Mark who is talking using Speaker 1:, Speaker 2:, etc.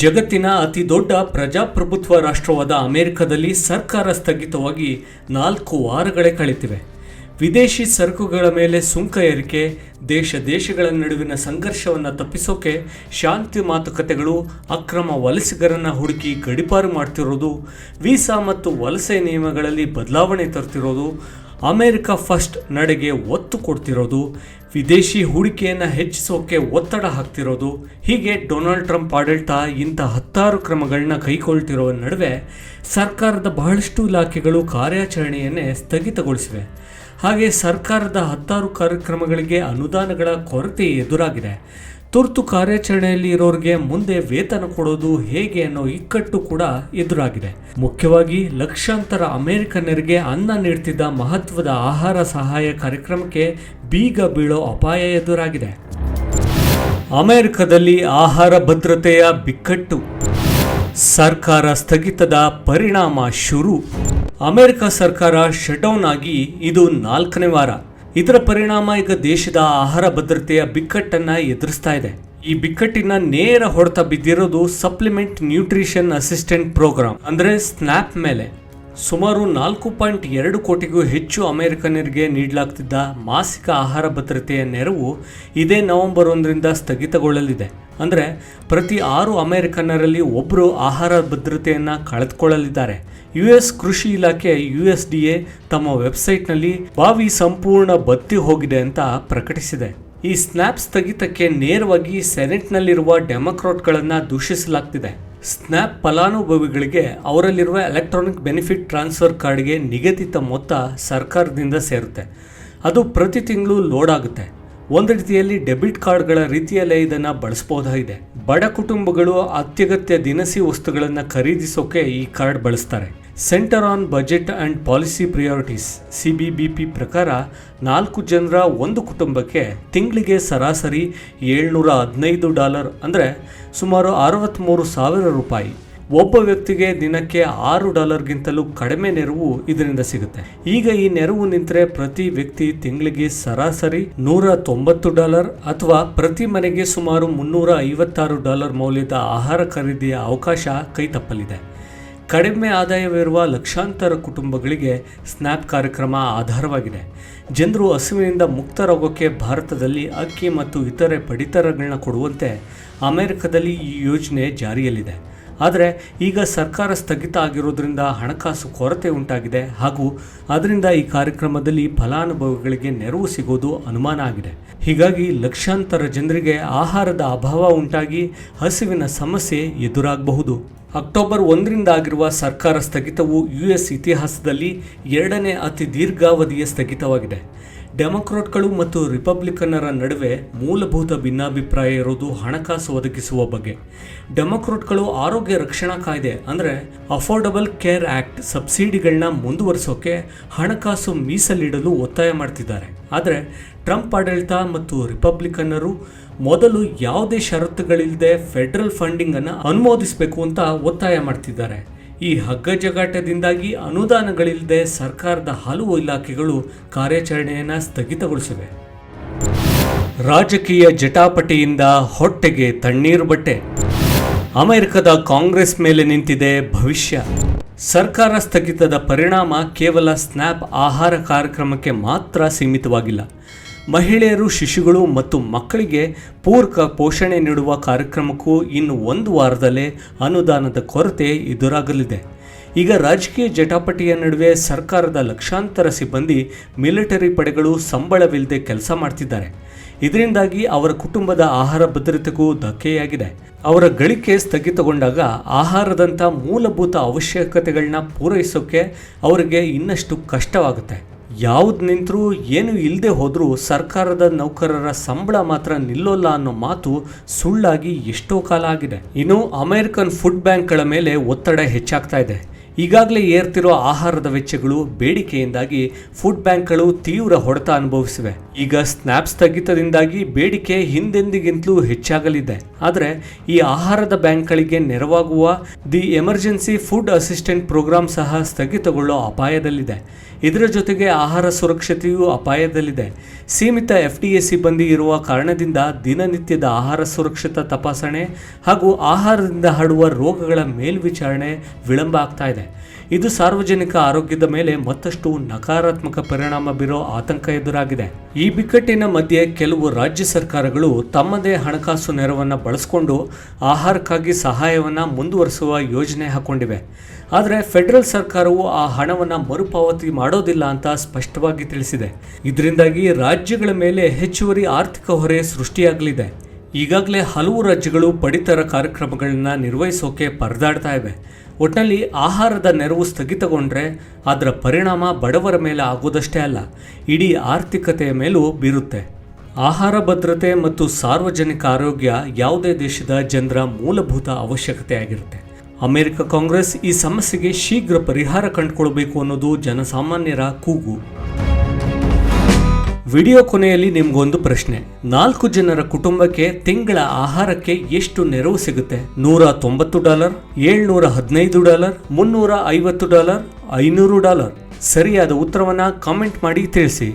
Speaker 1: ಜಗತ್ತಿನ ಅತಿ ದೊಡ್ಡ ಪ್ರಜಾಪ್ರಭುತ್ವ ರಾಷ್ಟ್ರವಾದ ಅಮೆರಿಕದಲ್ಲಿ ಸರ್ಕಾರ ಸ್ಥಗಿತವಾಗಿ ನಾಲ್ಕು ವಾರಗಳೇ ಕಳೆತಿವೆ ವಿದೇಶಿ ಸರಕುಗಳ ಮೇಲೆ ಸುಂಕ ಏರಿಕೆ, ದೇಶ ದೇಶಗಳ ನಡುವಿನ ಸಂಘರ್ಷವನ್ನು ತಪ್ಪಿಸೋಕೆ ಶಾಂತಿ ಮಾತುಕತೆಗಳು, ಅಕ್ರಮ ವಲಸಿಗರನ್ನು ಹುಡುಕಿ ಗಡಿಪಾರು ಮಾಡ್ತಿರೋದು, ವೀಸಾ ಮತ್ತು ವಲಸೆ ನಿಯಮಗಳಲ್ಲಿ ಬದಲಾವಣೆ ತರ್ತಿರೋದು ಅಮೆರಿಕ ಫಸ್ಟ್ ನಡೆಗೆ ಒತ್ತು ಕೊಡ್ತಿರೋದು, ವಿದೇಶಿ ಹೂಡಿಕೆಯನ್ನು ಹೆಚ್ಚಿಸೋಕೆ ಒತ್ತಡ ಹಾಕ್ತಿರೋದು, ಹೀಗೆ ಡೊನಾಲ್ಡ್ ಟ್ರಂಪ್ ಆಡಳಿತ ಇಂಥ ಹತ್ತಾರು ಕ್ರಮಗಳನ್ನ ಕೈಗೊಳ್ತಿರೋ ನಡುವೆ ಸರ್ಕಾರದ ಬಹಳಷ್ಟು ಇಲಾಖೆಗಳು ಕಾರ್ಯಾಚರಣೆಯನ್ನೇ ಸ್ಥಗಿತಗೊಳಿಸಿವೆ. ಹಾಗೆ ಸರ್ಕಾರದ ಹತ್ತಾರು ಕಾರ್ಯಕ್ರಮಗಳಿಗೆ ಅನುದಾನಗಳ ಕೊರತೆ ಎದುರಾಗಿದೆ. ತುರ್ತು ಕಾರ್ಯಾಚರಣೆಯಲ್ಲಿ ಇರೋರಿಗೆ ಮುಂದೆ ವೇತನ ಕೊಡೋದು ಹೇಗೆ ಅನ್ನೋ ಇಕ್ಕಟ್ಟು ಕೂಡ ಎದುರಾಗಿದೆ. ಮುಖ್ಯವಾಗಿ ಲಕ್ಷಾಂತರ ಅಮೆರಿಕನ್ನರಿಗೆ ಅನ್ನ ನೀಡ್ತಿದ್ದ ಮಹತ್ವದ ಆಹಾರ ಸಹಾಯ ಕಾರ್ಯಕ್ರಮಕ್ಕೆ ಬೀಗ ಬೀಳೋ ಅಪಾಯ ಎದುರಾಗಿದೆ. ಅಮೆರಿಕದಲ್ಲಿ ಆಹಾರ ಭದ್ರತೆಯ ಬಿಕ್ಕಟ್ಟು. ಸರ್ಕಾರ ಸ್ಥಗಿತದ ಪರಿಣಾಮ ಶುರು. ಅಮೆರಿಕ ಸರ್ಕಾರ ಶಟ್ಡೌನ್ ಆಗಿ ಇದು ನಾಲ್ಕನೇ ವಾರ. ಇದರ ಪರಿಣಾಮ ಈಗ ದೇಶದ ಆಹಾರ ಭದ್ರತೆಯ ಬಿಕ್ಕಟ್ಟನ್ನ ಎದುರಿಸ್ತಾ ಇದೆ. ಈ ಬಿಕ್ಕಟ್ಟಿನ ನೇರ ಹೊಡೆತ ಬಿದ್ದಿರೋದು ಸಪ್ಲಿಮೆಂಟ್ ನ್ಯೂಟ್ರಿಷನ್ ಅಸಿಸ್ಟೆಂಟ್ ಪ್ರೋಗ್ರಾಮ್ ಅಂದ್ರೆ ಸ್ನ್ಯಾಪ್ ಮೇಲೆ. ಸುಮಾರು ನಾಲ್ಕು ಪಾಯಿಂಟ್ ಎರಡು ಕೋಟಿಗೂ ಹೆಚ್ಚು ಅಮೆರಿಕನ್ನರಿಗೆ ನೀಡಲಾಗ್ತಿದ್ದ ಮಾಸಿಕ ಆಹಾರ ಭದ್ರತೆಯ ನೆರವು ಇದೇ ನವೆಂಬರ್ ಒಂದರಿಂದ ಸ್ಥಗಿತಗೊಳ್ಳಲಿದೆ. ಅಂದರೆ ಪ್ರತಿ ಆರು ಅಮೆರಿಕನ್ನರಲ್ಲಿ ಒಬ್ಬರು ಆಹಾರ ಭದ್ರತೆಯನ್ನು ಕಳೆದುಕೊಳ್ಳಲಿದ್ದಾರೆ. ಯು ಎಸ್ ಕೃಷಿ ಇಲಾಖೆ ಯು ಎಸ್ ಡಿ ಎ ತಮ್ಮ ವೆಬ್ಸೈಟ್ನಲ್ಲಿ ಬಾವಿ ಸಂಪೂರ್ಣ ಬತ್ತಿ ಹೋಗಿದೆ ಅಂತ ಪ್ರಕಟಿಸಿದೆ. ಈ ಸ್ನ್ಯಾಪ್ ಸ್ಥಗಿತಕ್ಕೆ ನೇರವಾಗಿ ಸೆನೆಟ್ನಲ್ಲಿರುವ ಡೆಮೊಕ್ರಾಟ್ಗಳನ್ನು ದೂಷಿಸಲಾಗ್ತಿದೆ. ಸ್ನ್ಯಾಪ್ ಫಲಾನುಭವಿಗಳಿಗೆ ಅವರಲ್ಲಿರುವ ಎಲೆಕ್ಟ್ರಾನಿಕ್ ಬೆನಿಫಿಟ್ ಟ್ರಾನ್ಸ್ಫರ್ ಕಾರ್ಡ್ಗೆ ನಿಗದಿತ ಮೊತ್ತ ಸರ್ಕಾರದಿಂದ ಸೇರುತ್ತೆ. ಅದು ಪ್ರತಿ ತಿಂಗಳು ಲೋಡ್ ಆಗುತ್ತೆ. ಒಂದು ರೀತಿಯಲ್ಲಿ ಡೆಬಿಟ್ ಕಾರ್ಡ್ಗಳ ರೀತಿಯಲ್ಲೇ ಇದನ್ನು ಬಳಸಬಹುದಾಗಿದೆ ಬಡ ಕುಟುಂಬಗಳು ಅತ್ಯಗತ್ಯ ದಿನಸಿ ವಸ್ತುಗಳನ್ನು ಖರೀದಿಸೋಕೆ ಈ ಕಾರ್ಡ್ ಬಳಸ್ತಾರೆ. Center on Budget and Policy Priorities C B B P ಪ್ರಕಾರ ನಾಲ್ಕು ಜನರ ಒಂದು ಕುಟುಂಬಕ್ಕೆ ತಿಂಗಳಿಗೆ ಸರಾಸರಿ ಏಳ್ನೂರ ಹದಿನೈದು ಡಾಲರ್ ಅಂದರೆ ಸುಮಾರು ಅರವತ್ತ್ಮೂರು ಸಾವಿರ ರೂಪಾಯಿ. ಒಬ್ಬ ವ್ಯಕ್ತಿಗೆ ದಿನಕ್ಕೆ ಆರು ಡಾಲರ್ಗಿಂತಲೂ ಕಡಿಮೆ ನೆರವು ಇದರಿಂದ ಸಿಗುತ್ತೆ. ಈಗ ಈ ನೆರವು ನಿಂತರೆ ಪ್ರತಿ ವ್ಯಕ್ತಿ ತಿಂಗಳಿಗೆ ಸರಾಸರಿ ನೂರ ತೊಂಬತ್ತು ಡಾಲರ್ ಅಥವಾ ಪ್ರತಿ ಮನೆಗೆ ಸುಮಾರು ಮುನ್ನೂರ ಐವತ್ತಾರು ಡಾಲರ್ ಮೌಲ್ಯದ ಆಹಾರ ಖರೀದಿಯ ಅವಕಾಶ ಕೈ ತಪ್ಪಲಿದೆ ಕಡಿಮೆ ಆದಾಯವಿರುವ ಲಕ್ಷಾಂತರ ಕುಟುಂಬಗಳಿಗೆ ಸ್ನ್ಯಾಪ್ ಕಾರ್ಯಕ್ರಮ ಆಧಾರವಾಗಿದೆ. ಜನರು ಹಸುವಿನಿಂದ ಮುಕ್ತರಾಗೋಕ್ಕೆ ಭಾರತದಲ್ಲಿ ಅಕ್ಕಿ ಮತ್ತು ಇತರೆ ಪಡಿತರಗಳನ್ನ ಕೊಡುವಂತೆ ಅಮೆರಿಕದಲ್ಲಿ ಈ ಯೋಜನೆ ಜಾರಿಯಲ್ಲಿದೆ. ಆದರೆ ಈಗ ಸರ್ಕಾರ ಸ್ಥಗಿತ ಆಗಿರೋದ್ರಿಂದ ಹಣಕಾಸು ಕೊರತೆ ಉಂಟಾಗಿದೆ ಹಾಗೂ ಅದರಿಂದ ಈ ಕಾರ್ಯಕ್ರಮದಲ್ಲಿ ಫಲಾನುಭವಿಗಳಿಗೆ ನೆರವು ಸಿಗೋದು ಅನುಮಾನ ಆಗಿದೆ. ಹೀಗಾಗಿ ಲಕ್ಷಾಂತರ ಜನರಿಗೆ ಆಹಾರದ ಅಭಾವ ಉಂಟಾಗಿ ಹಸಿವಿನ ಸಮಸ್ಯೆ ಎದುರಾಗಬಹುದು. ಅಕ್ಟೋಬರ್ ಒಂದರಿಂದ ಆಗಿರುವ ಸರ್ಕಾರ ಸ್ಥಗಿತವು ಯು ಎಸ್ ಇತಿಹಾಸದಲ್ಲಿ ಎರಡನೇ ಅತಿ ದೀರ್ಘಾವಧಿಯ ಸ್ಥಗಿತವಾಗಿದೆ. ಡೆಮೊಕ್ರಾಟ್ಗಳು ಮತ್ತು ರಿಪಬ್ಲಿಕನ್ನರ ನಡುವೆ ಮೂಲಭೂತ ಭಿನ್ನಾಭಿಪ್ರಾಯ ಇರೋದು ಹಣಕಾಸು ಒದಗಿಸುವ ಬಗ್ಗೆ. ಡೆಮೊಕ್ರಾಟ್ಗಳು ಆರೋಗ್ಯ ರಕ್ಷಣಾ ಕಾಯ್ದೆ ಅಂದರೆ ಅಫೋರ್ಡಬಲ್ ಕೇರ್ ಆ್ಯಕ್ಟ್ ಸಬ್ಸಿಡಿಗಳನ್ನ ಮುಂದುವರಿಸೋಕೆ ಹಣಕಾಸು ಮೀಸಲಿಡಲು ಒತ್ತಾಯ ಮಾಡ್ತಿದ್ದಾರೆ. ಆದರೆ ಟ್ರಂಪ್ ಆಡಳಿತ ಮತ್ತು ರಿಪಬ್ಲಿಕನ್ನರು ಮೊದಲು ಯಾವುದೇ ಷರತ್ತುಗಳಿಲ್ಲದೆ ಫೆಡರಲ್ ಫಂಡಿಂಗನ್ನು ಅನುಮೋದಿಸಬೇಕು ಅಂತ ಒತ್ತಾಯ ಮಾಡ್ತಿದ್ದಾರೆ. ಈ ಹಗ್ಗ ಜಗಾಟದಿಂದಾಗಿ ಅನುದಾನಗಳಿಲ್ಲದೆ ಸರ್ಕಾರದ ಹಲವು ಇಲಾಖೆಗಳು ಕಾರ್ಯಾಚರಣೆಯನ್ನು ಸ್ಥಗಿತಗೊಳಿಸಿವೆ. ರಾಜಕೀಯ ಜಟಾಪಟಿಯಿಂದ ಹೊಟ್ಟೆಗೆ ತಣ್ಣೀರು ಬಟ್ಟೆ. ಅಮೆರಿಕದ ಕಾಂಗ್ರೆಸ್ ಮೇಲೆ ನಿಂತಿದೆ ಭವಿಷ್ಯ. ಸರ್ಕಾರ ಸ್ಥಗಿತದ ಪರಿಣಾಮ ಕೇವಲ ಸ್ನ್ಯಾಪ್ ಆಹಾರ ಕಾರ್ಯಕ್ರಮಕ್ಕೆ ಮಾತ್ರ ಸೀಮಿತವಾಗಿಲ್ಲ. ಮಹಿಳೆಯರು, ಶಿಶುಗಳು ಮತ್ತು ಮಕ್ಕಳಿಗೆ ಪೂರಕ ಪೋಷಣೆ ನೀಡುವ ಕಾರ್ಯಕ್ರಮಕ್ಕೂ ಇನ್ನು ಒಂದು ವಾರದಲ್ಲೇ ಅನುದಾನದ ಕೊರತೆ ಎದುರಾಗಲಿದೆ. ಈಗ ರಾಜಕೀಯ ಜಟಾಪಟಿಯ ನಡುವೆ ಸರ್ಕಾರದ ಲಕ್ಷಾಂತರ ಸಿಬ್ಬಂದಿ ಮಿಲಿಟರಿ ಪಡೆಗಳು ಸಂಬಳವಿಲ್ಲದೆ ಕೆಲಸ ಮಾಡ್ತಿದ್ದಾರೆ. ಇದರಿಂದಾಗಿ ಅವರ ಕುಟುಂಬದ ಆಹಾರ ಭದ್ರತೆಗೂ ಧಕ್ಕೆಯಾಗಿದೆ. ಅವರ ಗಳಿಕೆ ಸ್ಥಗಿತಗೊಂಡಾಗ ಆಹಾರದಂಥ ಮೂಲಭೂತ ಅವಶ್ಯಕತೆಗಳನ್ನ ಪೂರೈಸೋಕೆ ಅವರಿಗೆ ಇನ್ನಷ್ಟು ಕಷ್ಟವಾಗುತ್ತೆ. ಯಾವ್ದು ನಿಂತರೂ ಏನು ಇಲ್ಲದೆ ಹೋದರೂ ಸರ್ಕಾರದ ನೌಕರರ ಸಂಬಳ ಮಾತ್ರ ನಿಲ್ಲೋಲ್ಲ ಅನ್ನೋ ಮಾತು ಸುಳ್ಳಾಗಿ ಎಷ್ಟೋ ಕಾಲ ಆಗಿದೆ. ಇನ್ನು ಅಮೆರಿಕನ್ ಫುಡ್ ಬ್ಯಾಂಕ್ಗಳ ಮೇಲೆ ಒತ್ತಡ ಹೆಚ್ಚಾಗ್ತಾ ಇದೆ. ಈಗಾಗಲೇ ಏರ್ತಿರೋ ಆಹಾರದ ವೆಚ್ಚಗಳು ಬೇಡಿಕೆಯಿಂದಾಗಿ ಫುಡ್ ಬ್ಯಾಂಕ್ಗಳು ತೀವ್ರ ಹೊಡೆತ ಅನುಭವಿಸಿವೆ. ಈಗ ಸ್ನ್ಯಾಪ್ ಸ್ಥಗಿತದಿಂದಾಗಿ ಬೇಡಿಕೆ ಹಿಂದೆಂದಿಗಿಂತಲೂ ಹೆಚ್ಚಾಗಲಿದೆ. ಆದರೆ ಈ ಆಹಾರದ ಬ್ಯಾಂಕ್ಗಳಿಗೆ ನೆರವಾಗುವ the emergency food assistant program ಸಹ ಸ್ಥಗಿತಗೊಳ್ಳೋ ಅಪಾಯದಲ್ಲಿದೆ. ಇದರ ಜೊತೆಗೆ ಆಹಾರ ಸುರಕ್ಷತೆಯೂ ಅಪಾಯದಲ್ಲಿದೆ. ಸೀಮಿತ ಎಫ್ ಡಿ ಎ ಸಿಬ್ಬಂದಿ ಇರುವ ಕಾರಣದಿಂದ ದಿನನಿತ್ಯದ ಆಹಾರ ಸುರಕ್ಷತಾ ತಪಾಸಣೆ ಹಾಗೂ ಆಹಾರದಿಂದ ಹರಡುವ ರೋಗಗಳ ಮೇಲ್ವಿಚಾರಣೆ ವಿಳಂಬ ಆಗ್ತಾ ಇದೆ. ಇದು ಸಾರ್ವಜನಿಕ ಆರೋಗ್ಯದ ಮೇಲೆ ಮತ್ತಷ್ಟು ನಕಾರಾತ್ಮಕ ಪರಿಣಾಮ ಬೀರೋ ಆತಂಕ ಎದುರಾಗಿದೆ. ಬಿಕ್ಕಟ್ಟಿನ ಮಧ್ಯೆ ಕೆಲವು ರಾಜ್ಯ ಸರ್ಕಾರಗಳು ತಮ್ಮದೇ ಹಣಕಾಸು ನೆರವನ್ನು ಬಳಸಿಕೊಂಡು ಆಹಾರಕ್ಕಾಗಿ ಸಹಾಯವನ್ನು ಮುಂದುವರಿಸುವ ಯೋಜನೆ ಹಾಕೊಂಡಿವೆ. ಆದರೆ ಫೆಡರಲ್ ಸರ್ಕಾರವು ಆ ಹಣವನ್ನು ಮರುಪಾವತಿ ಮಾಡೋದಿಲ್ಲ ಅಂತ ಸ್ಪಷ್ಟವಾಗಿ ತಿಳಿಸಿದೆ. ಇದರಿಂದಾಗಿ ರಾಜ್ಯಗಳ ಮೇಲೆ ಹೆಚ್ಚುವರಿ ಆರ್ಥಿಕ ಹೊರೆ ಸೃಷ್ಟಿಯಾಗಲಿದೆ. ಈಗಾಗಲೇ ಹಲವು ರಾಜ್ಯಗಳು ಪಡಿತರ ಕಾರ್ಯಕ್ರಮಗಳನ್ನು ನಿರ್ವಹಿಸೋಕೆ ಪರದಾಡ್ತಾ ಇವೆ. ಒಟ್ಟಿನಲ್ಲಿ ಆಹಾರದ ನೆರವು ಸ್ಥಗಿತಗೊಂಡ್ರೆ ಅದರ ಪರಿಣಾಮ ಬಡವರ ಮೇಲೆ ಆಗೋದಷ್ಟೇ ಅಲ್ಲ, ಇಡೀ ಆರ್ಥಿಕತೆಯ ಮೇಲೂ ಬೀರುತ್ತೆ. ಆಹಾರ ಭದ್ರತೆ ಮತ್ತು ಸಾರ್ವಜನಿಕ ಆರೋಗ್ಯ ಯಾವುದೇ ದೇಶದ ಜನರ ಮೂಲಭೂತ ಅವಶ್ಯಕತೆ ಆಗಿರುತ್ತೆ ಅಮೆರಿಕ ಕಾಂಗ್ರೆಸ್ ಈ ಸಮಸ್ಯೆಗೆ ಶೀಘ್ರ ಪರಿಹಾರ ಕಂಡುಕೊಳ್ಬೇಕು ಅನ್ನೋದು ಜನಸಾಮಾನ್ಯರ ಕೂಗು. ವಿಡಿಯೋ ಕೊನೆಯಲ್ಲಿ ನಿಮ್ಗೊಂದು ಪ್ರಶ್ನೆ. ನಾಲ್ಕು ಜನರ ಕುಟುಂಬಕ್ಕೆ ತಿಂಗಳ ಆಹಾರಕ್ಕೆ ಎಷ್ಟು ನೆರವು ಸಿಗುತ್ತೆ? ನೂರ ತೊಂಬತ್ತು ಡಾಲರ್, ಏಳ್ನೂರ ಹದಿನೈದು ಡಾಲರ್, ಮುನ್ನೂರ ಐವತ್ತು ಡಾಲರ್, ಐನೂರು ಡಾಲರ್. ಸರಿಯಾದ ಉತ್ತರವನ್ನ ಕಾಮೆಂಟ್ ಮಾಡಿ ತಿಳಿಸಿ.